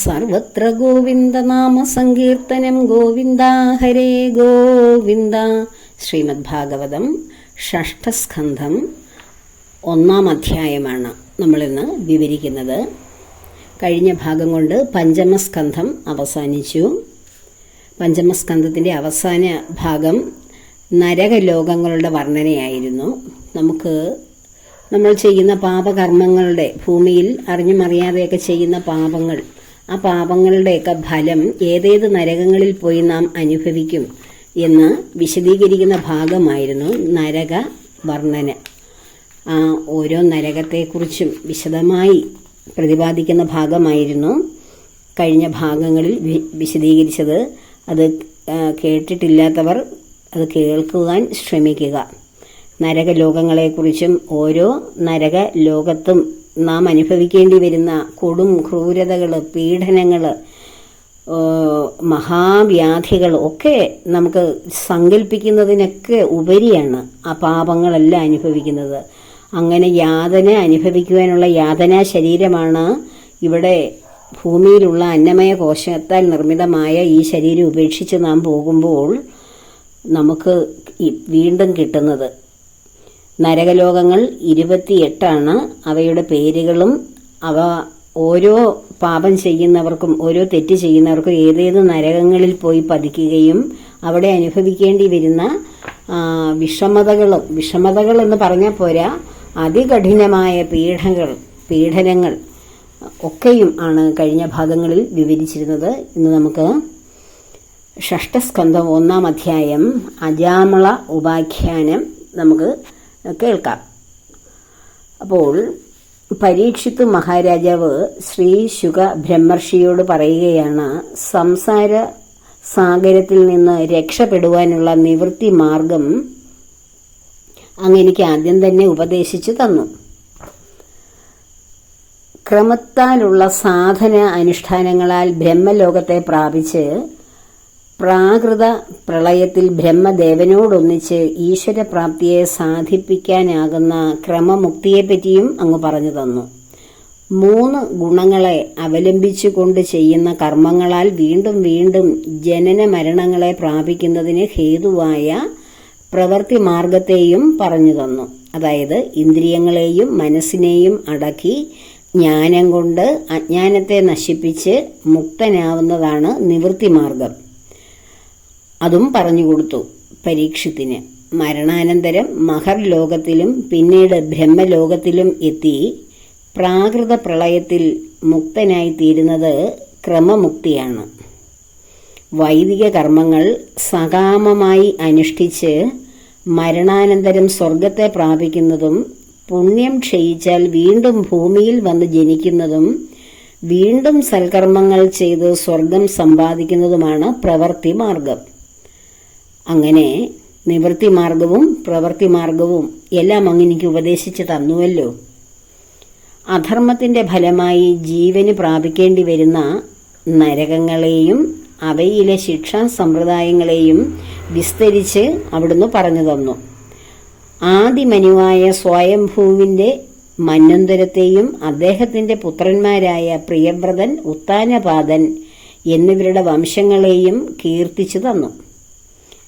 സർവത്ര ഗോവിന്ദ നാമ സങ്കീർത്തനം ഗോവിന്ദ ഹരേ ഗോവിന്ദ. ശ്രീമദ് ഭാഗവതം ഷഷ്ഠസ്കന്ധം ഒന്നാം അധ്യായമാണ് നമ്മളിന്ന് വിവരിക്കുന്നത്. കഴിഞ്ഞ ഭാഗം കൊണ്ട് പഞ്ചമസ്കന്ധം അവസാനിച്ചു. പഞ്ചമസ്കന്ധത്തിന്റെ അവസാന ഭാഗം നരകലോകങ്ങളുടെ വർണനയായിരുന്നു. നമുക്ക് നമ്മൾ ചെയ്യുന്ന പാപകർമ്മങ്ങളുടെ ഭൂമിയിൽ അറിഞ്ഞും അറിയാതെയൊക്കെ ചെയ്യുന്ന പാപങ്ങൾ ആ പാപങ്ങളുടെയൊക്കെ ഫലം ഏതേത് നരകങ്ങളിൽ പോയി നാം അനുഭവിക്കും എന്ന് വിശദീകരിക്കുന്ന ഭാഗമായിരുന്നു നരക വർണന. ആ ഓരോ നരകത്തെക്കുറിച്ചും വിശദമായി പ്രതിപാദിക്കുന്ന ഭാഗമായിരുന്നു കഴിഞ്ഞ ഭാഗങ്ങളിൽ വിശദീകരിച്ചത്. അത് കേട്ടിട്ടില്ലാത്തവർ അത് കേൾക്കുവാൻ ശ്രമിക്കുക. നരകലോകങ്ങളെക്കുറിച്ചും ഓരോ നരക ലോകത്തും നാം അനുഭവിക്കേണ്ടി വരുന്ന കൊടും ക്രൂരതകൾ പീഡനങ്ങൾ മഹാവ്യാധികൾ ഒക്കെ നമുക്ക് സങ്കല്പിക്കുന്നതിനൊക്കെ ഉപരിയാണ് ആ പാപങ്ങളെല്ലാം അനുഭവിക്കുന്നത്. അങ്ങനെ യാതന അനുഭവിക്കുവാനുള്ള യാതനാ ശരീരമാണ് ഇവിടെ ഭൂമിയിലുള്ള അന്നമയ കോശത്താൽ നിർമ്മിതമായ ഈ ശരീരം ഉപേക്ഷിച്ച് നാം പോകുമ്പോൾ നമുക്ക് വീണ്ടും കിട്ടുന്നത്. നരകലോകങ്ങൾ ഇരുപത്തിയെട്ടാണ്. അവയുടെ പേരുകളും അവ ഓരോ പാപം ചെയ്യുന്നവർക്കും ഓരോ തെറ്റ് ചെയ്യുന്നവർക്കും ഏതേത് നരകങ്ങളിൽ പോയി പതിക്കുകയും അവിടെ അനുഭവിക്കേണ്ടി വരുന്ന വിഷമതകളും വിഷമതകൾ എന്ന് പറഞ്ഞാൽ പോരാ അതികഠിനമായ പീഡകൾ പീഡനങ്ങൾ ഒക്കെയും ആണ് കഴിഞ്ഞ ഭാഗങ്ങളിൽ വിവരിച്ചിരുന്നത്. ഇന്ന് നമുക്ക് ഷഷ്ടസ്കന്ധം ഒന്നാം അധ്യായം അജാമള ഉപാഖ്യാനം നമുക്ക് കേൾക്കാം. അപ്പോൾ പരീക്ഷിത്ത് മഹാരാജാവ് ശ്രീ ശുക ബ്രഹ്മർഷിയോട് പറയുകയാണ് സംസാര സാഗരത്തിൽ നിന്ന് രക്ഷപ്പെടുവാനുള്ള നിവൃത്തി മാർഗം അങ്ങ് എനിക്ക് ആദ്യം തന്നെ ഉപദേശിച്ചു തന്നു. ക്രമത്താലുള്ള സാധന അനുഷ്ഠാനങ്ങളാൽ ബ്രഹ്മലോകത്തെ പ്രാപിച്ച് പ്രാകൃത പ്രളയത്തിൽ ബ്രഹ്മദേവനോടൊന്നിച്ച് ഈശ്വരപ്രാപ്തിയെ സാധിപ്പിക്കാനാകുന്ന ക്രമമുക്തിയെപ്പറ്റിയും അങ്ങ് പറഞ്ഞു തന്നു. മൂന്ന് ഗുണങ്ങളെ അവലംബിച്ചുകൊണ്ട് ചെയ്യുന്ന കർമ്മങ്ങളാൽ വീണ്ടും വീണ്ടും ജനന മരണങ്ങളെ പ്രാപിക്കുന്നതിന് ഹേതുവായ പ്രവൃത്തി മാർഗത്തെയും പറഞ്ഞു തന്നു. അതായത് ഇന്ദ്രിയങ്ങളെയും മനസ്സിനെയും അടക്കി ജ്ഞാനം കൊണ്ട് അജ്ഞാനത്തെ നശിപ്പിച്ച് മുക്തനാവുന്നതാണ് നിവൃത്തി മാർഗം അതും പറഞ്ഞു കൊടുത്തു. പരീക്ഷത്തിന് മരണാനന്തരം മഹർ ലോകത്തിലും പിന്നീട് ബ്രഹ്മലോകത്തിലും എത്തി പ്രാകൃത പ്രളയത്തിൽ മുക്തനായി തീരുന്നത് ക്രമമുക്തിയാണ്. വൈദിക കർമ്മങ്ങൾ സകാമമായി അനുഷ്ഠിച്ച് മരണാനന്തരം സ്വർഗത്തെ പ്രാപിക്കുന്നതും പുണ്യം ക്ഷയിച്ചാൽ വീണ്ടും ഭൂമിയിൽ വന്ന് ജനിക്കുന്നതും വീണ്ടും സൽക്കർമ്മങ്ങൾ ചെയ്ത് സ്വർഗം സമ്പാദിക്കുന്നതുമാണ് പ്രവൃത്തി മാർഗം. അങ്ങനെ നിവൃത്തി മാർഗവും പ്രവൃത്തി മാർഗവും എല്ലാം അങ്ങ് എനിക്ക് ഉപദേശിച്ച് തന്നുവല്ലോ. അധർമ്മത്തിന്റെ ഫലമായി ജീവന് പ്രാപിക്കേണ്ടി വരുന്ന നരകങ്ങളെയും അവയിലെ ശിക്ഷാ സമ്പ്രദായങ്ങളെയും വിസ്തരിച്ച് അവിടുന്ന് പറഞ്ഞു തന്നു. ആദിമനുവായ സ്വയംഭൂവിന്റെ മന്വന്തരത്തെയും അദ്ദേഹത്തിന്റെ പുത്രന്മാരായ പ്രിയവ്രതൻ ഉത്താനപാതൻ എന്നിവരുടെ വംശങ്ങളെയും കീർത്തിച്ചു തന്നു.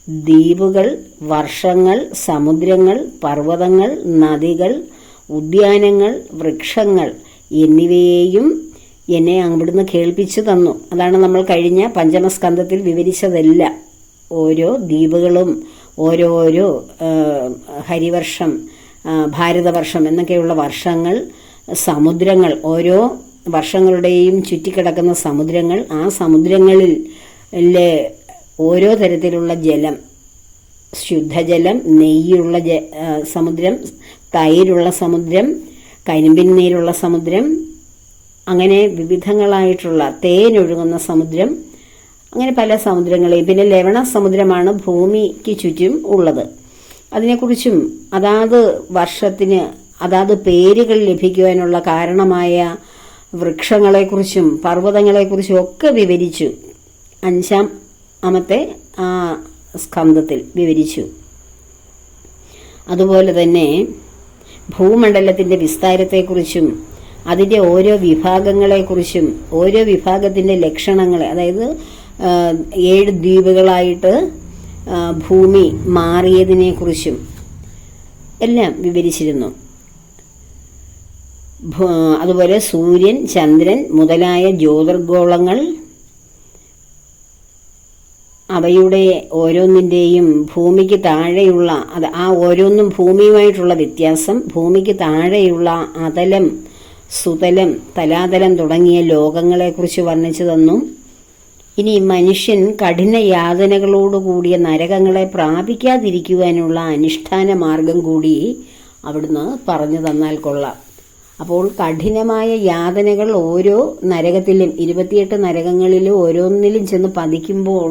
ദ്വീപുകൾ വർഷങ്ങൾ സമുദ്രങ്ങൾ പർവതങ്ങൾ നദികൾ ഉദ്യാനങ്ങൾ വൃക്ഷങ്ങൾ എന്നിവയെയും എന്നെ അവിടുന്ന് കേൾപ്പിച്ചു തന്നു. അതാണ് നമ്മൾ കഴിഞ്ഞ പഞ്ചമസ്കന്ധത്തിൽ വിവരിച്ചതല്ല. ഓരോ ദ്വീപുകളും ഓരോരോ ഹരിവർഷം ഭാരതവർഷം എന്നൊക്കെയുള്ള വർഷങ്ങൾ സമുദ്രങ്ങൾ ഓരോ വർഷങ്ങളുടെയും ചുറ്റിക്കിടക്കുന്ന സമുദ്രങ്ങൾ ആ സമുദ്രങ്ങളിൽ ഓരോ തരത്തിലുള്ള ജലം ശുദ്ധജലം നെയ്യുള്ള ജ സമുദ്രം തൈരുള്ള സമുദ്രം കരിമ്പിൻ നീരുള്ള സമുദ്രം അങ്ങനെ വിവിധങ്ങളായിട്ടുള്ള തേനൊഴുകുന്ന സമുദ്രം അങ്ങനെ പല സമുദ്രങ്ങളെയും പിന്നെ ലവണ സമുദ്രമാണ് ഭൂമിക്ക് ചുറ്റും ഉള്ളത്. അതിനെക്കുറിച്ചും അതാത് വർഷത്തിന് അതാത് പേരുകൾ ലഭിക്കുവാനുള്ള കാരണമായ വൃക്ഷങ്ങളെക്കുറിച്ചും പർവതങ്ങളെക്കുറിച്ചും ഒക്കെ വിവരിച്ചു. അഞ്ചാം അമത്തെ ആ സ്കന്ധത്തിൽ വിവരിച്ചു. അതുപോലെ തന്നെ ഭൂമണ്ഡലത്തിന്റെ വിസ്താരത്തെക്കുറിച്ചും അതിന്റെ ഓരോ വിഭാഗങ്ങളെക്കുറിച്ചും ഓരോ വിഭാഗത്തിന്റെ ലക്ഷണങ്ങളെ അതായത് ഏഴ് ദ്വീപുകളായിട്ട് ഭൂമി മാറിയതിനെക്കുറിച്ചും എല്ലാം വിവരിച്ചിരുന്നു. അതുപോലെ സൂര്യൻ ചന്ദ്രൻ മുതലായ ജ്യോതിർഗോളങ്ങൾ അവയുടെ ഓരോന്നിന്റെയും ഭൂമിക്ക് താഴെയുള്ള അത് ആ ഓരോന്നും ഭൂമിയുമായിട്ടുള്ള വ്യത്യാസം ഭൂമിക്ക് താഴെയുള്ള അതലം സുതലം തലാതലം തുടങ്ങിയ ലോകങ്ങളെക്കുറിച്ച് വർണിച്ചു തന്നു. ഇനി മനുഷ്യൻ കഠിന യാതനകളോടുകൂടിയ നരകങ്ങളെ പ്രാപിക്കാതിരിക്കുവാനുള്ള അനുഷ്ഠാന മാർഗം കൂടി അവിടുന്ന് പറഞ്ഞു തന്നാൽ കൊള്ളാം. അപ്പോൾ കഠിനമായ യാതനകൾ ഓരോ നരകത്തിലും ഇരുപത്തിയെട്ട് നരകങ്ങളിലും ഓരോന്നിലും ചെന്ന് പതിക്കുമ്പോൾ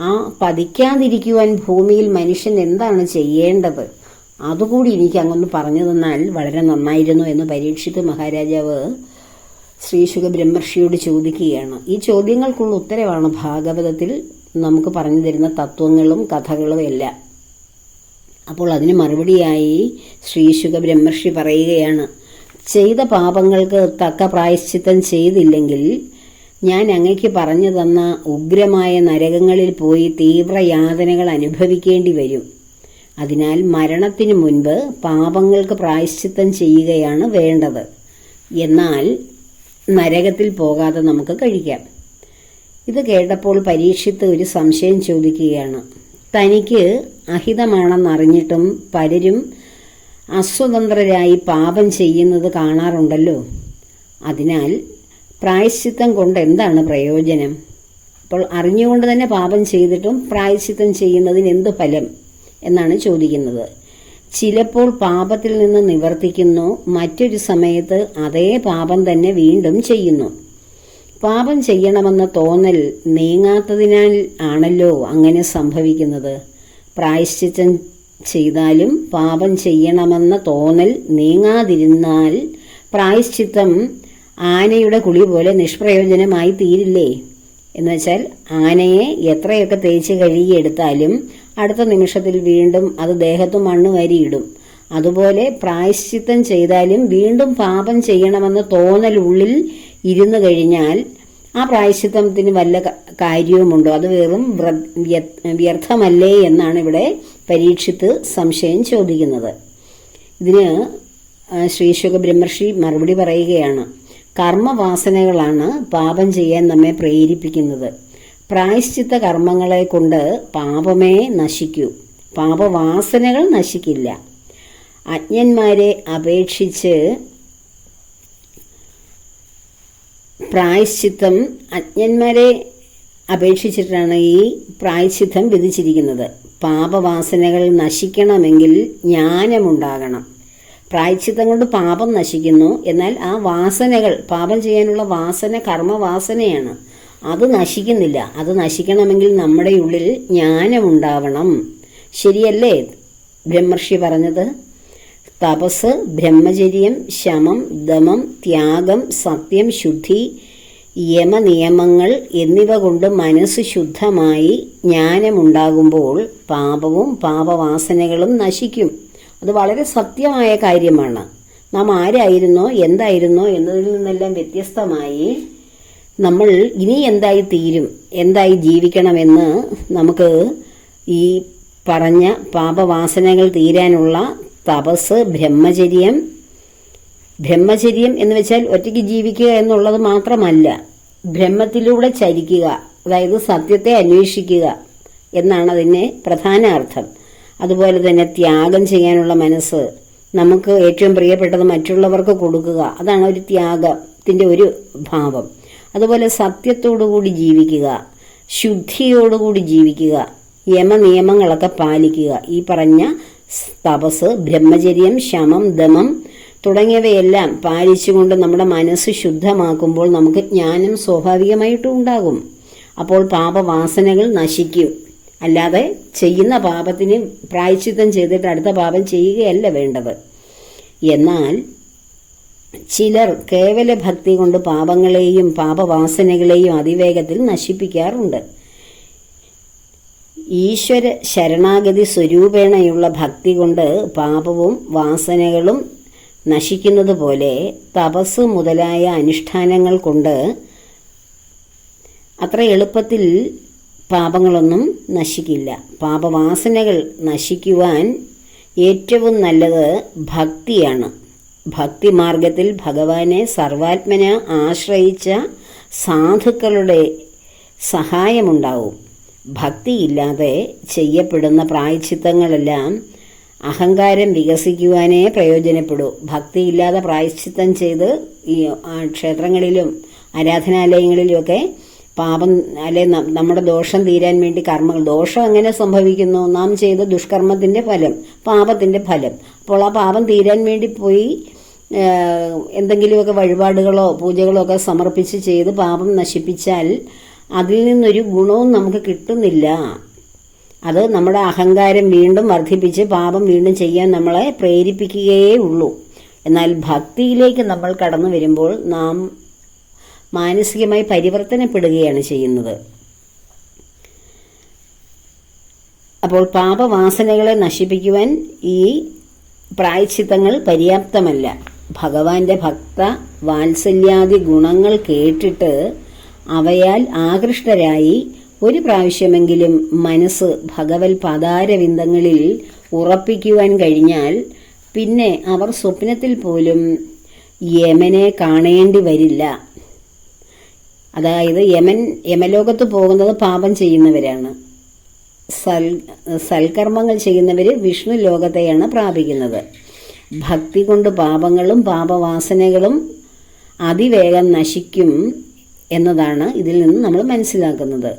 ആ പതിക്കാതിരിക്കുവാൻ ഭൂമിയിൽ മനുഷ്യൻ എന്താണ് ചെയ്യേണ്ടത്? അതുകൂടി എനിക്ക് അങ്ങൊന്ന് പറഞ്ഞു തന്നാൽ വളരെ നന്നായിരുന്നു എന്ന് പരീക്ഷിത് മഹാരാജാവ് ശ്രീശുഖ ബ്രഹ്മർഷിയോട് ചോദിക്കുകയാണ്. ഈ ചോദ്യങ്ങൾക്കുള്ള ഉത്തരവാണ് ഭാഗവതത്തിൽ നമുക്ക് പറഞ്ഞു തരുന്ന തത്വങ്ങളും കഥകളും എല്ലാം. അപ്പോൾ അതിന് മറുപടിയായി ശ്രീശുഖ ബ്രഹ്മർഷി പറയുകയാണ് ചെയ്ത പാപങ്ങൾക്ക് തക്ക പ്രായശ്ചിത്തം ചെയ്തില്ലെങ്കിൽ ഞാൻ അങ്ങയ്ക്ക് പറഞ്ഞു തന്ന ഉഗ്രമായ നരകങ്ങളിൽ പോയി തീവ്രയാതനകൾ അനുഭവിക്കേണ്ടി വരും. അതിനാൽ മരണത്തിനു മുൻപ് പാപങ്ങൾക്ക് പ്രായശ്ചിത്തം ചെയ്യുകയാണ് വേണ്ടത്. എന്നാൽ നരകത്തിൽ പോകാതെ നമുക്ക് കഴിക്കാം. ഇത് കേട്ടപ്പോൾ പരീക്ഷിത്ത് ഒരു സംശയം ചോദിക്കുകയാണ്. തനിക്ക് അഹിതമാണെന്നറിഞ്ഞിട്ടും പലരും അസ്വതന്ത്രരായി പാപം ചെയ്യുന്നത് കാണാറുണ്ടല്ലോ. അതിനാൽ പ്രായശ്ചിത്തം കൊണ്ട് എന്താണ് പ്രയോജനം? അപ്പോൾ അറിഞ്ഞുകൊണ്ട് തന്നെ പാപം ചെയ്തിട്ടും പ്രായശ്ചിത്തം ചെയ്യുന്നതിന് എന്ത് ഫലം എന്നാണ് ചോദിക്കുന്നത്. ചിലപ്പോൾ പാപത്തിൽ നിന്ന് നിവർത്തിക്കുന്നു മറ്റൊരു സമയത്ത് അതേ പാപം തന്നെ വീണ്ടും ചെയ്യുന്നു. പാപം ചെയ്യണമെന്ന തോന്നൽ നീങ്ങാത്തതിനാൽ ആണല്ലോ അങ്ങനെ സംഭവിക്കുന്നത്. പ്രായശ്ചിത്തം ചെയ്താലും പാപം ചെയ്യണമെന്ന തോന്നൽ നീങ്ങാതിരുന്നാൽ പ്രായശ്ചിത്തം ആനയുടെ കുളി പോലെ നിഷ്പ്രയോജനമായി തീരില്ലേ? എന്നുവെച്ചാൽ ആനയെ എത്രയൊക്കെ തേച്ച് കഴുകിയെടുത്താലും അടുത്ത നിമിഷത്തിൽ വീണ്ടും അത് ദേഹത്ത് മണ്ണ് വരിയിടും അതുപോലെ പ്രായശ്ചിത്തം ചെയ്താലും വീണ്ടും പാപം ചെയ്യണമെന്ന് തോന്നൽ ഉള്ളിൽ ഇരുന്നു കഴിഞ്ഞാൽ ആ പ്രായശ്ചിത്തത്തിന് വല്ല കാര്യവുമുണ്ടോ? അത് വെറും വ്യർത്ഥമല്ലേ എന്നാണ് ഇവിടെ പരീക്ഷിത്ത് സംശയം ചോദിക്കുന്നത്. ഇതിന് ശ്രീശുഖ ബ്രഹ്മർഷി മറുപടി പറയുകയാണ്. കർമ്മവാസനകളാണ് പാപം ചെയ്യാൻ നമ്മെ പ്രേരിപ്പിക്കുന്നത്. പ്രായശ്ചിത്ത കർമ്മങ്ങളെ കൊണ്ട് പാപമേ നശിക്കൂ. പാപവാസനകൾ നശിക്കില്ല. അജ്ഞന്മാരെ അപേക്ഷിച്ച് പ്രായശ്ചിത്തം അജ്ഞന്മാരെ അപേക്ഷിച്ചിട്ടാണ് ഈ പ്രായശ്ചിത്തം വിധിച്ചിരിക്കുന്നത്. പാപവാസനകൾ നശിക്കണമെങ്കിൽ ജ്ഞാനമുണ്ടാകണം. പ്രായശ്ചിത്തം കൊണ്ട് പാപം നശിക്കുന്നു. എന്നാൽ ആ വാസനകൾ പാപം ചെയ്യാനുള്ള വാസന കർമ്മവാസനയാണ്. അത് നശിക്കുന്നില്ല. അത് നശിക്കണമെങ്കിൽ നമ്മുടെ ഉള്ളിൽ ജ്ഞാനമുണ്ടാവണം. ശരിയല്ലേ? ബ്രഹ്മർഷി പറഞ്ഞത്. തപസ് ബ്രഹ്മചര്യം ശമം ദമം ത്യാഗം സത്യം ശുദ്ധി യമനിയമങ്ങൾ എന്നിവ കൊണ്ട് മനസ്സ് ശുദ്ധമായി ജ്ഞാനമുണ്ടാകുമ്പോൾ പാപവും പാപവാസനകളും നശിക്കും. അത് വളരെ സത്യമായ കാര്യമാണ്. നാം ആരായിരുന്നോ എന്തായിരുന്നോ എന്നതിൽ നിന്നെല്ലാം വ്യത്യസ്തമായി നമ്മൾ ഇനി എന്തായി തീരും എന്തായി ജീവിക്കണമെന്ന് നമുക്ക് ഈ പറഞ്ഞ പാപവാസനകൾ തീരാനുള്ള തപസ് ബ്രഹ്മചര്യം ബ്രഹ്മചര്യം എന്ന് വെച്ചാൽ ഒറ്റയ്ക്ക് ജീവിക്കുക എന്നുള്ളത് മാത്രമല്ല ബ്രഹ്മത്തിലൂടെ ചരിക്കുക അതായത് സത്യത്തെ അന്വേഷിക്കുക എന്നാണ് അതിന്റെ പ്രധാന അർത്ഥം അതുപോലെ തന്നെ ത്യാഗം ചെയ്യാനുള്ള മനസ്സ് നമുക്ക് ഏറ്റവും പ്രിയപ്പെട്ടത് മറ്റുള്ളവർക്ക് കൊടുക്കുക. അതാണ് ഒരു ത്യാഗത്തിന്റെ ഒരു ഭാവം. അതുപോലെ സത്യത്തോടുകൂടി ജീവിക്കുക ശുദ്ധിയോടുകൂടി ജീവിക്കുക യമനിയമങ്ങളൊക്കെ പാലിക്കുക. ഈ പറഞ്ഞ തപസ് ബ്രഹ്മചര്യം ശമം ദമം തുടങ്ങിയവയെല്ലാം പാലിച്ചുകൊണ്ട് നമ്മുടെ മനസ്സ് ശുദ്ധമാക്കുമ്പോൾ നമുക്ക് ജ്ഞാനം സ്വാഭാവികമായിട്ടും ഉണ്ടാകും. അപ്പോൾ പാപവാസനകൾ നശിക്കും. അല്ലാതെ ചെയ്യുന്ന പാപത്തിന് പ്രായശ്ചിത്തം ചെയ്തിട്ട് അടുത്ത പാപം ചെയ്യുകയല്ല വേണ്ടത്. എന്നാൽ ചിലർ കേവല ഭക്തി കൊണ്ട് പാപങ്ങളെയും പാപവാസനകളെയും അതിവേഗത്തിൽ നശിപ്പിക്കാറുണ്ട്. ഈശ്വര ശരണാഗതി സ്വരൂപേണയുള്ള ഭക്തി കൊണ്ട് പാപവും വാസനകളും നശിക്കുന്നത് പോലെ തപസ് മുതലായ അനുഷ്ഠാനങ്ങൾ കൊണ്ട് അത്ര എളുപ്പത്തിൽ പാപങ്ങളൊന്നും നശിക്കില്ല. പാപവാസനകൾ നശിക്കുവാൻ ഏറ്റവും നല്ലത് ഭക്തിയാണ്. ഭക്തി മാർഗത്തിൽ ഭഗവാനെ സർവാത്മനെ ആശ്രയിച്ച സാധുക്കളുടെ സഹായമുണ്ടാവും. ഭക്തിയില്ലാതെ ചെയ്യപ്പെടുന്ന പ്രായച്ചിത്തങ്ങളെല്ലാം അഹങ്കാരം വികസിക്കുവാനേ പ്രയോജനപ്പെടൂ. ഭക്തിയില്ലാതെ പ്രായശ്ചിത്തം ചെയ്ത് ഈ ക്ഷേത്രങ്ങളിലും ആരാധനാലയങ്ങളിലുമൊക്കെ പാപം അല്ലെ നമ്മുടെ ദോഷം തീരാൻ വേണ്ടി കർമ്മങ്ങൾ. ദോഷം എങ്ങനെ സംഭവിക്കുന്നു? നാം ചെയ്ത ദുഷ്കർമ്മത്തിന്റെ ഫലം പാപത്തിന്റെ ഫലം. അപ്പോൾ ആ പാപം തീരാൻ വേണ്ടി പോയി എന്തെങ്കിലുമൊക്കെ വഴിപാടുകളോ പൂജകളോ ഒക്കെ സമർപ്പിച്ച് ചെയ്ത് പാപം നശിപ്പിച്ചാൽ അതിൽ നിന്നൊരു ഗുണവും നമുക്ക് കിട്ടുന്നില്ല. അത് നമ്മുടെ അഹങ്കാരം വീണ്ടും വർദ്ധിപ്പിച്ച് പാപം വീണ്ടും ചെയ്യാൻ നമ്മളെ പ്രേരിപ്പിക്കുകയേ ഉള്ളൂ. എന്നാൽ ഭക്തിയിലേക്ക് നമ്മൾ കടന്നു വരുമ്പോൾ നാം മാനസികമായി പരിവർത്തനപ്പെടുകയാണ് ചെയ്യുന്നത്. അപ്പോൾ പാപവാസനകളെ നശിപ്പിക്കുവാൻ ഈ പ്രായച്ചിത്തങ്ങൾ പര്യാപ്തമല്ല. ഭഗവാന്റെ ഭക്ത വാത്സല്യാദി ഗുണങ്ങൾ കേട്ടിട്ട് അവയാൽ ആകൃഷ്ടരായി ഒരു പ്രാവശ്യമെങ്കിലും മനസ്സ് ഭഗവത് പദാരവിന്ദങ്ങളിൽ ഉറപ്പിക്കുവാൻ കഴിഞ്ഞാൽ പിന്നെ അവർ സ്വപ്നത്തിൽ പോലും യമനെ കാണേണ്ടി വരില്ല. അതായത് യമൻ യമലോകത്ത് പോകുന്നത് പാപം ചെയ്യുന്നവരാണ്. സൽ സൽക്കർമ്മങ്ങൾ ചെയ്യുന്നവർ വിഷ്ണു ലോകത്തെയാണ് പ്രാപിക്കുന്നത്. ഭക്തി കൊണ്ട് പാപങ്ങളും പാപവാസനകളും അതിവേഗം നശിക്കും എന്നതാണ് ഇതിൽ നിന്ന് നമ്മൾ മനസ്സിലാക്കുന്നത്.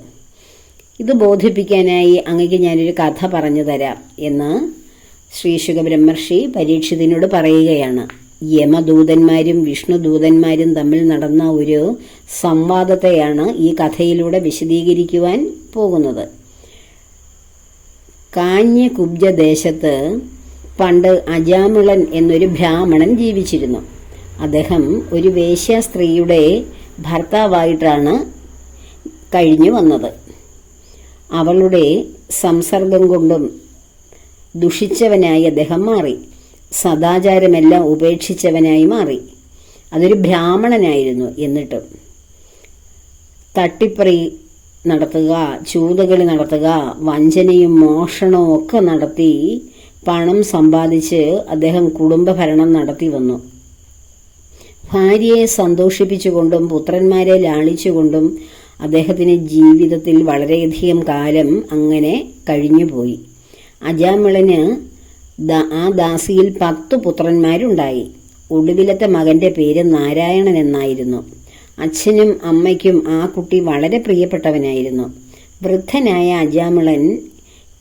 ഇത് ബോധിപ്പിക്കാനായി അങ്ങക്ക് ഞാനൊരു കഥ പറഞ്ഞു തരാം എന്ന് ശ്രീ ശുഖബ്രഹ്മർഷി പരീക്ഷിതിനോട് പറയുകയാണ്. യമദൂതന്മാരും വിഷ്ണുദൂതന്മാരും തമ്മിൽ നടന്ന ഒരു സംവാദത്തെയാണ് ഈ കഥയിലൂടെ വിശദീകരിക്കുവാൻ പോകുന്നത്. കാഞ്ഞ കുബ്ജ ദേശത്ത് പണ്ട് അജാമിളൻ എന്നൊരു ബ്രാഹ്മണൻ ജീവിച്ചിരുന്നു. അദ്ദേഹം ഒരു വേശ്യ സ്ത്രീയുടെ ഭർത്താവായിട്ടാണ് കഴിഞ്ഞു വന്നത്. അവളുടെ സംസർഗം കൊണ്ടും ദുഷിച്ചവനായി അദ്ദേഹം മാറി. സദാചാരമെല്ലാം ഉപേക്ഷിച്ചവനായി മാറി. അതൊരു ബ്രാഹ്മണനായിരുന്നു എന്നിട്ടും. തട്ടിപ്പറി നടത്തുക ചൂതുകളി നടത്തുക വഞ്ചനയും മോഷണവും ഒക്കെ നടത്തി പണം സമ്പാദിച്ച് അദ്ദേഹം കുടുംബഭരണം നടത്തി വന്നു. ഭാര്യയെ സന്തോഷിപ്പിച്ചുകൊണ്ടും പുത്രന്മാരെ ലാളിച്ചുകൊണ്ടും അദ്ദേഹത്തിന് ജീവിതത്തിൽ വളരെയധികം കാലം അങ്ങനെ കഴിഞ്ഞുപോയി. അജാമിളന് ആ ദാസിയിൽ പത്തു പുത്രന്മാരുണ്ടായി. ഒടുവിലത്തെ മകന്റെ പേര് നാരായണൻ എന്നായിരുന്നു. അച്ഛനും അമ്മയ്ക്കും ആ കുട്ടി വളരെ പ്രിയപ്പെട്ടവനായിരുന്നു. വൃദ്ധനായ അജാമിളൻ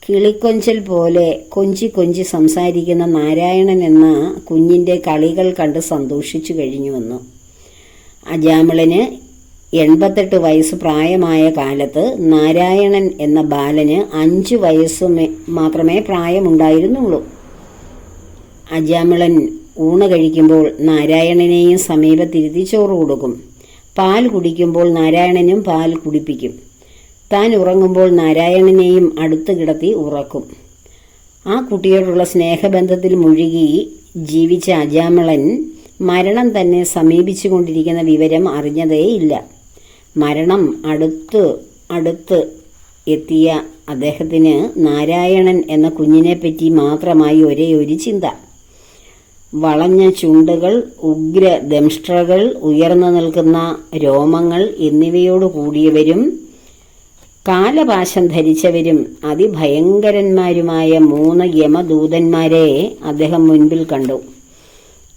കിളിക്കൊഞ്ചൽ പോലെ കൊഞ്ചി കൊഞ്ചി സംസാരിക്കുന്ന നാരായണൻ എന്ന കുഞ്ഞിന്റെ കളികൾ കണ്ട് സന്തോഷിച്ചു കഴിഞ്ഞു വന്നു. അജാമിളന് എൺപത്തെട്ട് വയസ്സ് പ്രായമായ കാലത്ത് നാരായണൻ എന്ന ബാലന് അഞ്ചു വയസ്സ് മാത്രമേ പ്രായമുണ്ടായിരുന്നുള്ളൂ. അജാമിളൻ ഊണ് കഴിക്കുമ്പോൾ നാരായണനെയും സമീപത്തിരുത്തി ചോറ് കൊടുക്കും. പാൽ കുടിക്കുമ്പോൾ നാരായണനും പാൽ കുടിപ്പിക്കും. താൻ ഉറങ്ങുമ്പോൾ നാരായണനെയും അടുത്ത് കിടത്തി ഉറക്കും. ആ കുട്ടിയോടുള്ള സ്നേഹബന്ധത്തിൽ മുഴുകി ജീവിച്ച അജാമിളൻ മരണം തന്നെ സമീപിച്ചുകൊണ്ടിരിക്കുന്ന വിവരം അറിഞ്ഞതേയില്ല. മരണം അടുത്ത് അടുത്ത് എത്തിയ അദ്ദേഹത്തിന് നാരായണൻ എന്ന കുഞ്ഞിനെപ്പറ്റി മാത്രമായി ഒരേ ഒരു ചിന്ത. വളഞ്ഞ ചുണ്ടുകൾ ഉഗ്ര ദംഷ്ട്രകൾ ഉയർന്നു നിൽക്കുന്ന രോമങ്ങൾ എന്നിവയോട് കൂടിയവരും കാലപാശം ധരിച്ചവരും അതിഭയങ്കരന്മാരുമായ മൂന്ന് യമദൂതന്മാരെ അദ്ദേഹം മുൻപിൽ കണ്ടു.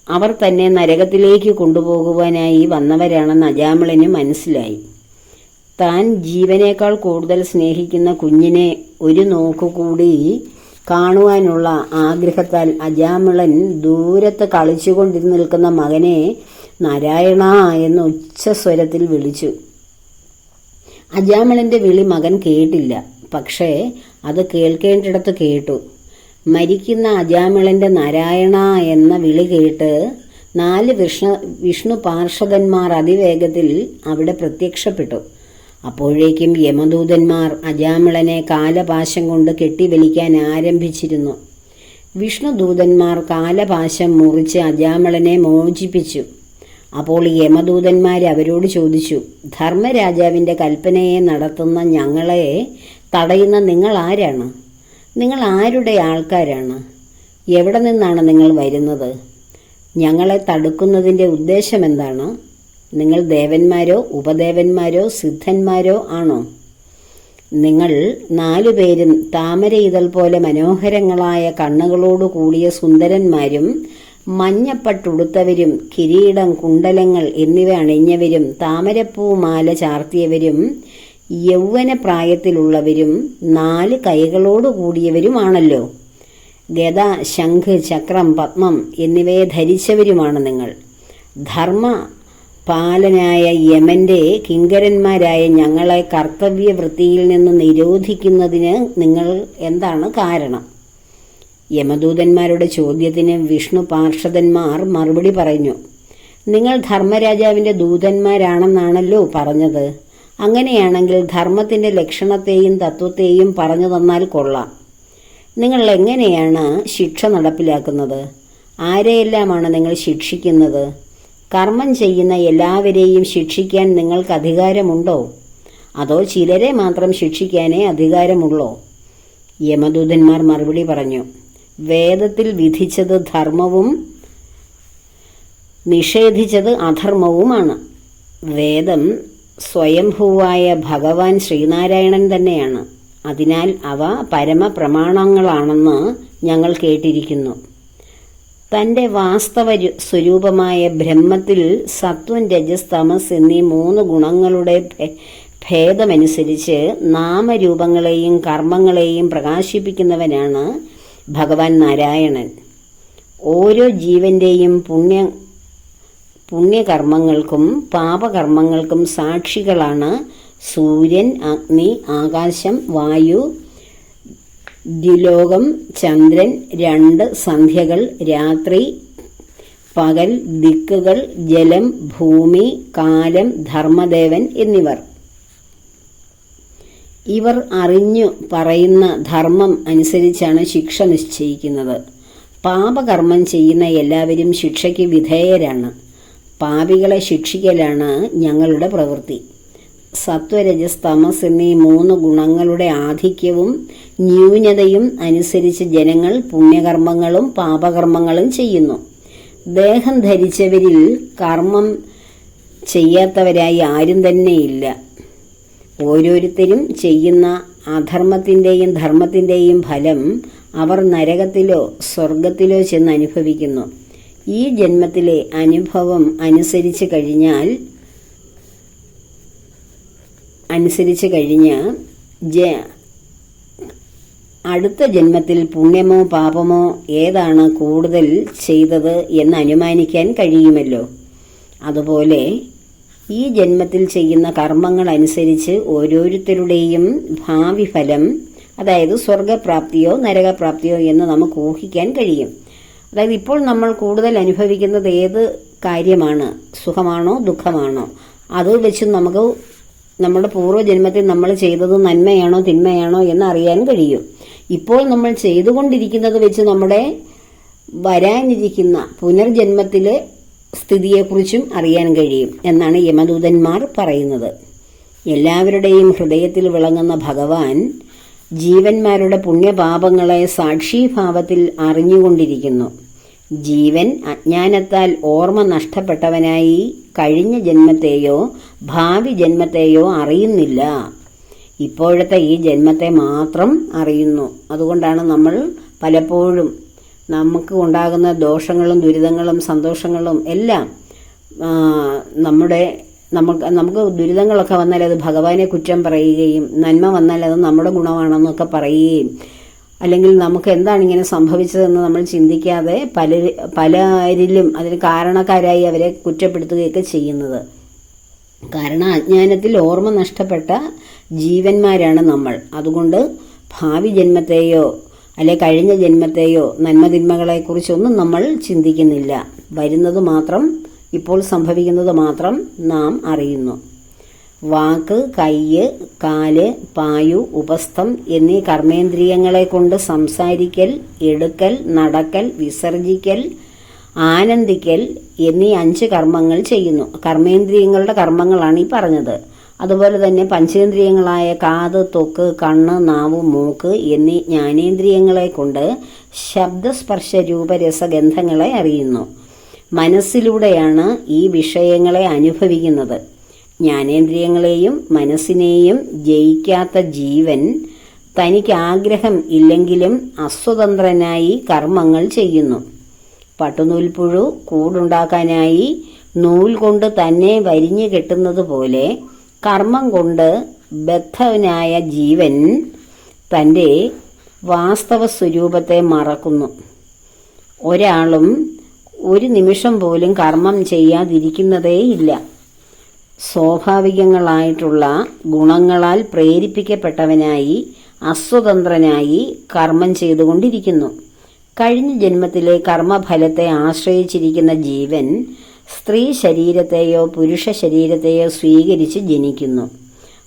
അവർ തന്നെ നരകത്തിലേക്ക് കൊണ്ടുപോകുവാനായി വന്നവരാണെന്ന് അജാമിളന് മനസ്സിലായി. താൻ ജീവനേക്കാൾ കൂടുതൽ സ്നേഹിക്കുന്ന കുഞ്ഞിനെ ഒരു നോക്കുകൂടി കാണുവാനുള്ള ആഗ്രഹത്താൽ അജാമിളൻ ദൂരത്ത് കളിച്ചുകൊണ്ടിരുന്ന് നിൽക്കുന്ന മകനെ നാരായണ എന്ന് ഉച്ചസ്വരത്തിൽ വിളിച്ചു. അജാമിളന്റെ വിളി മകൻ കേട്ടില്ല. പക്ഷേ അത് കേൾക്കേണ്ടിടത്ത് കേട്ടു. മരിക്കുന്ന അജാമിളന്റെ നാരായണ എന്ന വിളി കേട്ട് നാല് വിഷ്ണു വിഷ്ണു പാർഷദന്മാർ അതിവേഗത്തിൽ അവിടെ പ്രത്യക്ഷപ്പെട്ടു. അപ്പോഴേക്കും യമദൂതന്മാർ അജാമിളനെ കാലപാശം കൊണ്ട് കെട്ടിവലിക്കാൻ ആരംഭിച്ചിരുന്നു. വിഷ്ണുദൂതന്മാർ കാലപാശം മുറിച്ച് അജാമളനെ മോചിപ്പിച്ചു. അപ്പോൾ യമദൂതന്മാർ അവരോട് ചോദിച്ചു ധർമ്മരാജാവിന്റെ കൽപ്പനയെ നടത്തുന്ന ഞങ്ങളെ തടയുന്ന നിങ്ങൾ ആരാണ്? നിങ്ങൾ ആരുടെ ആൾക്കാരാണ്? എവിടെ നിന്നാണ് നിങ്ങൾ വരുന്നത്? ഞങ്ങളെ തടുക്കുന്നതിന്റെ ഉദ്ദേശം എന്താണ്? നിങ്ങൾ ദേവന്മാരോ ഉപദേവന്മാരോ സിദ്ധന്മാരോ ആണോ? നിങ്ങൾ നാലുപേരും താമര ഇതൾ പോലെ മനോഹരങ്ങളായ കണ്ണുകളോടു കൂടിയ സുന്ദരന്മാരും മഞ്ഞപ്പട്ടുടുത്തവരും കിരീടം കുണ്ടലങ്ങൾ എന്നിവ അണിഞ്ഞവരും താമരപ്പൂമാല ചാർത്തിയവരും യൗവന പ്രായത്തിലുള്ളവരും നാല് കൈകളോടു കൂടിയവരുമാണല്ലോ. ഗദ ശംഖ് ചക്രം പത്മം എന്നിവയെ ധരിച്ചവരുമാണ് നിങ്ങൾ. ധർമ്മ പാലനായ യമന്റെ കിങ്കരന്മാരായ ഞങ്ങളെ കർത്തവ്യവൃത്തിയിൽ നിന്ന് നിരോധിക്കുന്നതിന് നിങ്ങൾ എന്താണ് കാരണം? യമദൂതന്മാരുടെ ചോദ്യത്തിന് വിഷ്ണു പാർഷദന്മാർ മറുപടി പറഞ്ഞു നിങ്ങൾ ധർമ്മരാജാവിന്റെ ദൂതന്മാരാണെന്നാണല്ലോ പറഞ്ഞത്. അങ്ങനെയാണെങ്കിൽ ധർമ്മത്തിന്റെ ലക്ഷണത്തെയും തത്വത്തെയും പറഞ്ഞു തന്നാൽ കൊള്ളാം. നിങ്ങൾ എങ്ങനെയാണ് ശിക്ഷ നടപ്പിലാക്കുന്നത്? ആരെയെല്ലാമാണ് നിങ്ങൾ ശിക്ഷിക്കുന്നത്? കർമ്മം ചെയ്യുന്ന എല്ലാവരെയും ശിക്ഷിക്കാൻ നിങ്ങൾക്ക് അധികാരമുണ്ടോ? അതോ ചിലരെ മാത്രം ശിക്ഷിക്കാനേ അധികാരമുള്ളോ? യമദൂതന്മാർ മറുപടി പറഞ്ഞു വേദത്തിൽ വിധിച്ചത് ധർമ്മവും നിഷേധിച്ചത് അധർമ്മവുമാണ്. വേദം സ്വയംഭൂവായ ഭഗവാൻ ശ്രീനാരായണൻ തന്നെയാണ്. അതിനാൽ അവ പരമപ്രമാണങ്ങളാണെന്ന് ഞങ്ങൾ കേട്ടിരിക്കുന്നു. തന്റെ വാസ്തവ സ്വരൂപമായ ബ്രഹ്മത്തിൽ സത്വം രജസ് തമസ് എന്നീ മൂന്ന് ഗുണങ്ങളുടെ ഭേദമനുസരിച്ച് നാമരൂപങ്ങളെയും കർമ്മങ്ങളെയും പ്രകാശിപ്പിക്കുന്നവനാണ് ഭഗവാൻ നാരായണൻ. ഓരോ ജീവന്റെയും പുണ്യ പുണ്യകർമ്മങ്ങൾക്കും പാപകർമ്മങ്ങൾക്കും സാക്ഷികളാണ് സൂര്യൻ അഗ്നി ആകാശം വായു ദ്വിലോകം ചന്ദ്രൻ രണ്ട് സന്ധ്യകൾ രാത്രി പകൽ ദിക്കുകൾ ജലം ഭൂമി കാലം ധർമ്മദേവൻ എന്നിവർ. ഇവർ അറിഞ്ഞു പറയുന്ന ധർമ്മം അനുസരിച്ചാണ് ശിക്ഷ നിശ്ചയിക്കുന്നത്. പാപകർമ്മം ചെയ്യുന്ന എല്ലാവരും ശിക്ഷയ്ക്ക് വിധേയരാണ്. പാപികളെ ശിക്ഷിക്കലാണ് ഞങ്ങളുടെ പ്രവൃത്തി. സത്വരജസ് തമസ് എന്നീ മൂന്ന് ഗുണങ്ങളുടെ ആധിക്യവും ന്യൂനതയും അനുസരിച്ച് ജനങ്ങൾ പുണ്യകർമ്മങ്ങളും പാപകർമ്മങ്ങളും ചെയ്യുന്നു. ദേഹം ധരിച്ചവരിൽ കർമ്മം ചെയ്യാത്തവരായി ആരും തന്നെയില്ല. ഓരോരുത്തരും ചെയ്യുന്ന അധർമ്മത്തിന്റെയും ധർമ്മത്തിന്റെയും ഫലം അവർ നരകത്തിലോ സ്വർഗത്തിലോ ചെന്ന് അനുഭവിക്കുന്നു. ഈ ജന്മത്തിലെ അനുഭവം അനുസരിച്ച് കഴിഞ്ഞാൽ അനുസരിച്ച് കഴിഞ്ഞ് ജ അടുത്ത ജന്മത്തിൽ പുണ്യമോ പാപമോ ഏതാണ് കൂടുതൽ ചെയ്തത് എന്ന് അനുമാനിക്കാൻ കഴിയുമല്ലോ. അതുപോലെ ഈ ജന്മത്തിൽ ചെയ്യുന്ന കർമ്മങ്ങൾ അനുസരിച്ച് ഓരോരുത്തരുടെയും ഭാവി ഫലം അതായത് സ്വർഗപ്രാപ്തിയോ നരകപ്രാപ്തിയോ എന്ന് നമുക്ക് ഊഹിക്കാൻ കഴിയും. അതായത് ഇപ്പോൾ നമ്മൾ കൂടുതൽ അനുഭവിക്കുന്നത് ഏത് കാര്യമാണ്? സുഖമാണോ ദുഃഖമാണോ? അത് വെച്ച് നമുക്ക് നമ്മുടെ പൂർവജന്മത്തിൽ നമ്മൾ ചെയ്തത് നന്മയാണോ തിന്മയാണോ എന്ന് അറിയാൻ കഴിയും. ഇപ്പോൾ നമ്മൾ ചെയ്തുകൊണ്ടിരിക്കുന്നത് വെച്ച് നമ്മുടെ വരാനിരിക്കുന്ന പുനർജന്മത്തിലെ സ്ഥിതിയെക്കുറിച്ചും അറിയാൻ കഴിയും എന്നാണ് യമദൂതന്മാർ പറയുന്നത്. എല്ലാവരുടെയും ഹൃദയത്തിൽ വിളങ്ങുന്ന ഭഗവാൻ ജീവന്മാരുടെ പുണ്യപാപങ്ങളെ സാക്ഷിഭാവത്തിൽ അറിഞ്ഞുകൊണ്ടിരിക്കുന്നു. ജീവൻ അജ്ഞാനത്താൽ ഓർമ്മ നഷ്ടപ്പെട്ടവനായി കഴിഞ്ഞ ജന്മത്തെയോ ഭാവി ജന്മത്തെയോ അറിയുന്നില്ല. ഇപ്പോഴത്തെ ഈ ജന്മത്തെ മാത്രം അറിയുന്നു. അതുകൊണ്ടാണ് നമ്മൾ പലപ്പോഴും നമുക്ക് ഉണ്ടാകുന്ന ദോഷങ്ങളും ദുരിതങ്ങളും സന്തോഷങ്ങളും എല്ലാം നമ്മുടെ നമുക്ക് നമുക്ക് ദുരിതങ്ങളൊക്കെ വന്നാൽ അത് ഭഗവാനെ കുറ്റം പറയുകയും നന്മ വന്നാൽ അത് നമ്മുടെ ഗുണമാണെന്നൊക്കെ പറയുകയും അല്ലെങ്കിൽ നമുക്ക് എന്താണ് ഇങ്ങനെ സംഭവിച്ചതെന്ന് നമ്മൾ ചിന്തിക്കാതെ പല പലരിലും അതിന് കാരണക്കാരായി അവരെ കുറ്റപ്പെടുത്തുകയൊക്കെ ചെയ്യുന്നത്. കാരണം അജ്ഞാനത്തിൽ ഓർമ്മ നഷ്ടപ്പെട്ട ജീവന്മാരാണ് നമ്മൾ. അതുകൊണ്ട് ഭാവി ജന്മത്തെയോ അല്ലെ കഴിഞ്ഞ ജന്മത്തെയോ നന്മതിന്മകളെക്കുറിച്ചൊന്നും നമ്മൾ ചിന്തിക്കുന്നില്ല. വരുന്നത് മാത്രം ഇപ്പോൾ സംഭവിക്കുന്നത് മാത്രം നാം അറിയുന്നു. വാക്ക് കയ്യ് കാൽ പായു ഉപസ്ഥം എന്നീ കർമ്മേന്ദ്രിയങ്ങളെ കൊണ്ട് സംസാരിക്കൽ എടുക്കൽ നടക്കൽ വിസർജിക്കൽ ആനന്ദിക്കൽ എന്നീ അഞ്ച് കർമ്മങ്ങൾ ചെയ്യുന്നു. കർമ്മേന്ദ്രിയങ്ങളുടെ കർമ്മങ്ങളാണ് ഈ പറഞ്ഞത്. അതുപോലെ തന്നെ പഞ്ചേന്ദ്രിയങ്ങളായ കാത് തൊക്ക് കണ്ണ് നാവ് മൂക്ക് എന്നീ ജ്ഞാനേന്ദ്രിയങ്ങളെ കൊണ്ട് ശബ്ദസ്പർശ രൂപരസഗന്ധങ്ങളെ അറിയുന്നു. മനസ്സിലൂടെയാണ് ഈ വിഷയങ്ങളെ അനുഭവിക്കുന്നത്. ജ്ഞാനേന്ദ്രിയങ്ങളെയും മനസ്സിനെയും ജയിക്കാത്ത ജീവൻ തനിക്ക് ആഗ്രഹം ഇല്ലെങ്കിലും അസ്വതന്ത്രനായി കർമ്മങ്ങൾ ചെയ്യുന്നു. പട്ടുനൂൽപ്പുഴു കൂടുണ്ടാക്കാനായി നൂൽ കൊണ്ട് തന്നെ വരിഞ്ഞു കെട്ടുന്നത് പോലെ കർമ്മം കൊണ്ട് ബദ്ധവനായ ജീവൻ തന്റെ വാസ്തവ സ്വരൂപത്തെ മറക്കുന്നു. ഒരാളും ഒരു നിമിഷം പോലും കർമ്മം ചെയ്യാതിരിക്കുന്നതേയില്ല. സ്വാഭാവികങ്ങളായിട്ടുള്ള ഗുണങ്ങളാൽ പ്രേരിപ്പിക്കപ്പെട്ടവനായി അസ്വതന്ത്രനായി കർമ്മം ചെയ്തുകൊണ്ടിരിക്കുന്നു. കഴിഞ്ഞ ജന്മത്തിലെ കർമ്മഫലത്തെ ആശ്രയിച്ചിരിക്കുന്ന ജീവൻ സ്ത്രീ ശരീരത്തെയോ പുരുഷ ശരീരത്തെയോ സ്വീകരിച്ച് ജനിക്കുന്നു.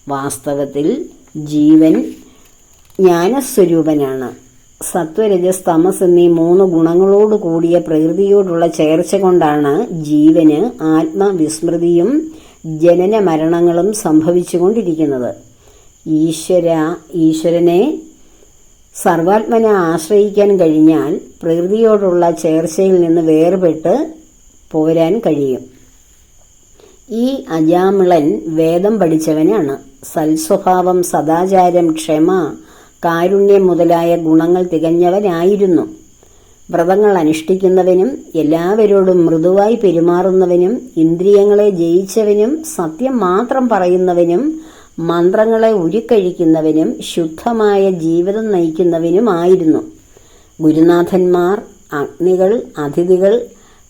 വാസ്തവത്തിൽ ജീവൻ ജ്ഞാനസ്വരൂപനാണ്. സത്വരജസ് തമസ് എന്നീ മൂന്ന് ഗുണങ്ങളോട് കൂടിയ പ്രകൃതിയോടുള്ള ചേർച്ച കൊണ്ടാണ് ജീവന് ആത്മവിസ്മൃതിയും ജനന മരണങ്ങളും സംഭവിച്ചുകൊണ്ടിരിക്കുന്നത്. ഈശ്വര ഈശ്വരനെ സർവാത്മനെ ആശ്രയിക്കാൻ കഴിഞ്ഞാൽ പ്രകൃതിയോടുള്ള ചേർച്ചയിൽ നിന്ന് വേർപെട്ട് പോരാൻ കഴിയും. ഈ അജാമിളൻ വേദം പഠിച്ചവനാണ്. സൽസ്വഭാവം സദാചാരം ക്ഷമ കാരുണ്യം മുതലായ ഗുണങ്ങൾ തികഞ്ഞവനായിരുന്നു. വ്രതങ്ങൾ അനുഷ്ഠിക്കുന്നവനും എല്ലാവരോടും മൃദുവായി പെരുമാറുന്നവനും ഇന്ദ്രിയങ്ങളെ ജയിച്ചവനും സത്യം മാത്രം പറയുന്നവനും മന്ത്രങ്ങളെ ഉരുക്കഴിക്കുന്നവനും ശുദ്ധമായ ജീവിതം നയിക്കുന്നവനുമായിരുന്നു. ഗുരുനാഥന്മാർ അഗ്നികൾ അതിഥികൾ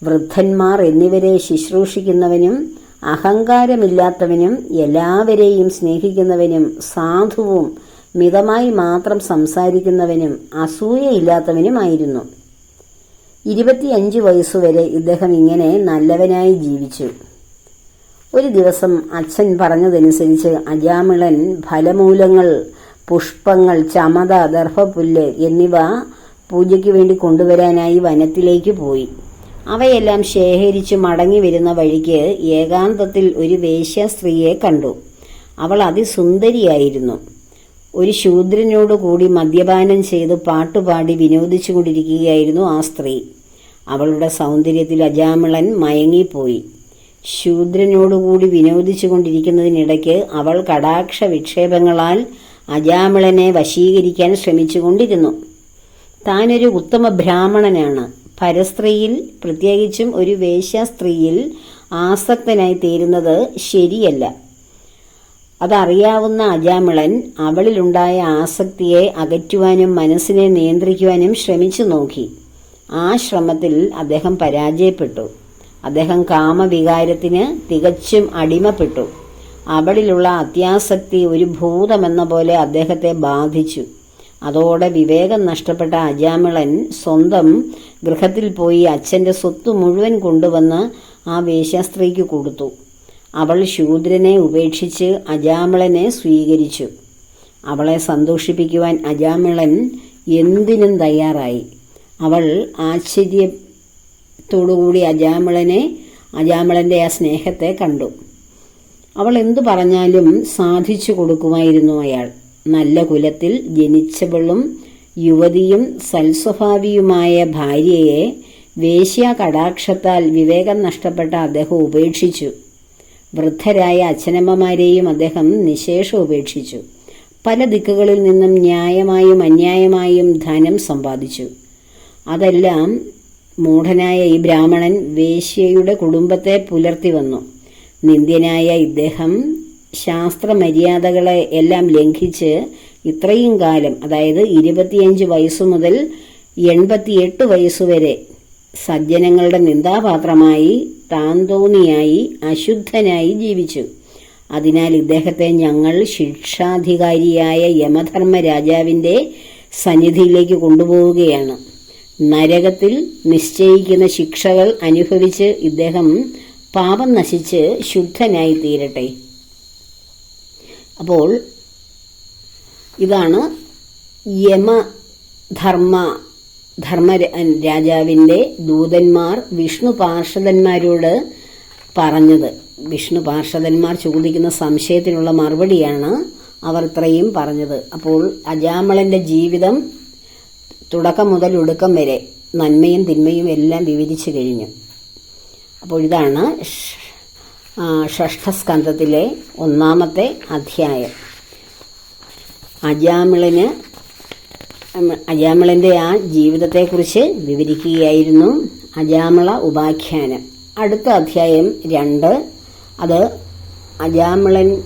വൃദ്ധന്മാർ എന്നിവരെ ശുശ്രൂഷിക്കുന്നവനും അഹങ്കാരമില്ലാത്തവനും എല്ലാവരെയും സ്നേഹിക്കുന്നവനും സാധുവും മിതമായി മാത്രം സംസാരിക്കുന്നവനും അസൂയയില്ലാത്തവനുമായിരുന്നു. ഇരുപത്തിയഞ്ച് വയസ്സുവരെ ഇദ്ദേഹം ഇങ്ങനെ നല്ലവനായി ജീവിച്ചു. ഒരു ദിവസം അച്ഛൻ പറഞ്ഞതനുസരിച്ച് അജാമിളൻ ഫലമൂലങ്ങൾ പുഷ്പങ്ങൾ ചമത ദർഭപുല്ല് എന്നിവ പൂജയ്ക്ക് വേണ്ടി കൊണ്ടുവരാനായി വനത്തിലേക്ക് പോയി. അവയെല്ലാം ശേഖരിച്ച് മടങ്ങി വരുന്ന വഴിക്ക് ഏകാന്തത്തിൽ ഒരു വേശ്യ സ്ത്രീയെ കണ്ടു. അവൾ അതിസുന്ദരിയായിരുന്നു. ഒരു ശൂദ്രനോടുകൂടി മദ്യപാനം ചെയ്ത് പാട്ടുപാടി വിനോദിച്ചുകൊണ്ടിരിക്കുകയായിരുന്നു ആ സ്ത്രീ. അവളുടെ സൗന്ദര്യത്തിൽ അജാമിളൻ മയങ്ങിപ്പോയി. ശൂദ്രനോടുകൂടി വിനോദിച്ചുകൊണ്ടിരിക്കുന്നതിനിടയ്ക്ക് അവൾ കടാക്ഷ വിക്ഷേപങ്ങളാൽ അജാമിളനെ വശീകരിക്കാൻ ശ്രമിച്ചുകൊണ്ടിരുന്നു. താനൊരു ഉത്തമ ബ്രാഹ്മണനാണ്. പരസ്ത്രീയിൽ പ്രത്യേകിച്ചും ഒരു വേശ്യാസ്ത്രീയിൽ ആസക്തനായി തീരുന്നത് ശരിയല്ല. അതറിയാവുന്ന അജാമിളൻ അവളിലുണ്ടായ ആസക്തിയെ അകറ്റുവാനും മനസ്സിനെ നിയന്ത്രിക്കുവാനും ശ്രമിച്ചു നോക്കി. ആ ശ്രമത്തിൽ അദ്ദേഹം പരാജയപ്പെട്ടു. അദ്ദേഹം കാമവികാരത്തിന് തികച്ചും അടിമപ്പെട്ടു. അവളിലുള്ള അത്യാസക്തി ഒരു ഭൂതമെന്ന പോലെ അദ്ദേഹത്തെ ബാധിച്ചു. അതോടെ വിവേകം നഷ്ടപ്പെട്ട അജാമിളൻ സ്വന്തം ഗൃഹത്തിൽ പോയി അച്ഛന്റെ സ്വത്ത് മുഴുവൻ കൊണ്ടുവന്ന് ആ വേശ്യാസ്ത്രീക്ക് കൊടുത്തു. അവൾ ശൂദ്രനെ ഉപേക്ഷിച്ച് അജാമിളനെ സ്വീകരിച്ചു. അവളെ സന്തോഷിപ്പിക്കുവാൻ അജാമിളൻ എന്തിനും തയ്യാറായി. അവൾ ആശ്ചര്യത്തോടുകൂടി അജാമിളനെ അജാമിളന്റെ ആ സ്നേഹത്തെ കണ്ടു. അവൾ എന്തു പറഞ്ഞാലും സാധിച്ചു കൊടുക്കുമായിരുന്നു അയാൾ. നല്ല കുലത്തിൽ ജനിച്ചവളും യുവതിയും സൽസ്വഭാവിയുമായ ഭാര്യയെ വേശ്യാ കടാക്ഷത്താൽ വിവേകം നഷ്ടപ്പെട്ട അദ്ദേഹം ഉപേക്ഷിച്ചു. വൃദ്ധരായ അച്ഛനമ്മമാരെയും അദ്ദേഹം നിശേഷം ഉപേക്ഷിച്ചു. പല ദിക്കുകളിൽ നിന്നും ന്യായമായും അന്യായമായും ധനം സമ്പാദിച്ചു. അതെല്ലാം മൂഢനായ ഈ ബ്രാഹ്മണൻ വേശ്യയുടെ കുടുംബത്തെ പുലർത്തി വന്നു. നിന്ദ്യനായ ഇദ്ദേഹം ശാസ്ത്രമര്യാദകളെ എല്ലാം ലംഘിച്ച് ഇത്രയും കാലം അതായത് ഇരുപത്തിയഞ്ച് വയസ്സു മുതൽ എൺപത്തിയെട്ട് വയസ്സുവരെ സജ്ജനങ്ങളുടെ നിന്ദാപാത്രമായി താന്തോന്നിയായി അശുദ്ധനായി ജീവിച്ചു. അതിനാൽ ഇദ്ദേഹത്തെ ഞങ്ങൾ ശിക്ഷാധികാരിയായ യമധർമ്മ രാജാവിന്റെ സന്നിധിയിലേക്ക് കൊണ്ടുപോവുകയാണ്. നരകത്തിൽ നിശ്ചയിക്കുന്ന ശിക്ഷകൾ അനുഭവിച്ച് ഇദ്ദേഹം പാപം നശിച്ച് ശുദ്ധനായി തീരട്ടെ അപ്പോൾ ഇതാണ് യമധർമ്മ ധർമ്മ രാജാവിന്റെ ദൂതന്മാർ വിഷ്ണു പാർഷദന്മാരോട് പറഞ്ഞത്. വിഷ്ണു പാർഷദന്മാർ ചോദിക്കുന്ന സംശയത്തിനുള്ള മറുപടിയാണ് അവർ ഇത്രയും പറഞ്ഞത്. അപ്പോൾ അജാമളന്റെ ജീവിതം തുടക്കം മുതൽ ഒടുക്കം വരെ നന്മയും തിന്മയും എല്ലാം വിവരിച്ചു കഴിഞ്ഞു. അപ്പോൾ ഇതാണ് ഷഷ്ഠസ്കന്ധത്തിലെ ഒന്നാമത്തെ അധ്യായം. അജാമിളന് ഉം, അജാമിളന്റെ ആ ജീവിതത്തെക്കുറിച്ച് വിവരിക്കുകയായിരുന്നു അജാമള ഉപാഖ്യാനം. അടുത്ത അധ്യായം രണ്ട്. അത് അജാമളൻ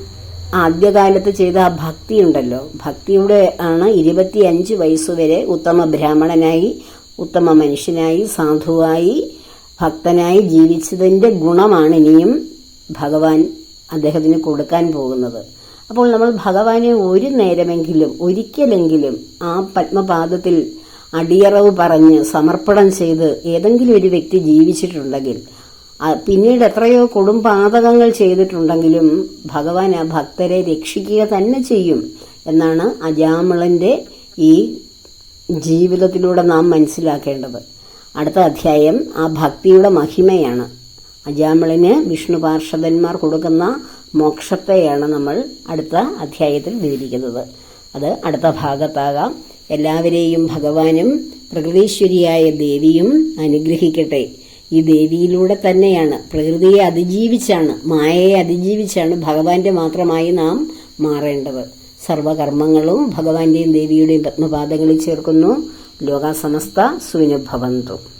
ആദ്യകാലത്ത് ചെയ്ത ഭക്തിയുണ്ടല്ലോ. ഭക്തിയുടെ ആണ് ഇരുപത്തിയഞ്ച് വയസ്സുവരെ ഉത്തമ ബ്രാഹ്മണനായി ഉത്തമ മനുഷ്യനായി സാധുവായി ഭക്തനായി ജീവിച്ചതിന്റെ ഗുണമാണ് ഇനിയും ഭഗവാൻ അദ്ദേഹത്തിന് കൊടുക്കാൻ പോകുന്നത്. അപ്പോൾ നമ്മൾ ഭഗവാനെ ഒരു നേരമെങ്കിലും ഒരിക്കലെങ്കിലും ആ പത്മപാദത്തിൽ അടിയറവ് പറഞ്ഞ് സമർപ്പണം ചെയ്ത് ഏതെങ്കിലും ഒരു വ്യക്തി ജീവിച്ചിട്ടുണ്ടെങ്കിൽ പിന്നീട് എത്രയോ കൊടുംപാതകങ്ങൾ ചെയ്തിട്ടുണ്ടെങ്കിലും ഭഗവാൻ ആ ഭക്തരെ രക്ഷിക്കുക തന്നെ ചെയ്യും എന്നാണ് അജാമിളന്റെ ഈ ജീവിതത്തിലൂടെ നാം മനസ്സിലാക്കേണ്ടത്. അടുത്ത അധ്യായം ആ ഭക്തിയുടെ മഹിമയാണ്. അജാമിളിന് വിഷ്ണു പാർഷദന്മാർ കൊടുക്കുന്ന മോക്ഷത്തെയാണ് നമ്മൾ അടുത്ത അധ്യായത്തിൽ വിവരിക്കുന്നത്. അത് അടുത്ത ഭാഗത്താകാം. എല്ലാവരെയും ഭഗവാനും പ്രകൃതീശ്വരിയായ ദേവിയും അനുഗ്രഹിക്കട്ടെ. ഈ ദേവിയിലൂടെ തന്നെയാണ് പ്രകൃതിയെ അതിജീവിച്ചാണ് മായയെ അതിജീവിച്ചാണ് ഭഗവാന്റെ മാത്രമായി നാം മാറേണ്ടത്. സർവകർമ്മങ്ങളും ഭഗവാന്റെയും ദേവിയുടെയും പത്മപാദങ്ങളിൽ ചേർക്കുന്നു. ലോകാസമസ്ത സുവിനുഭവന്തു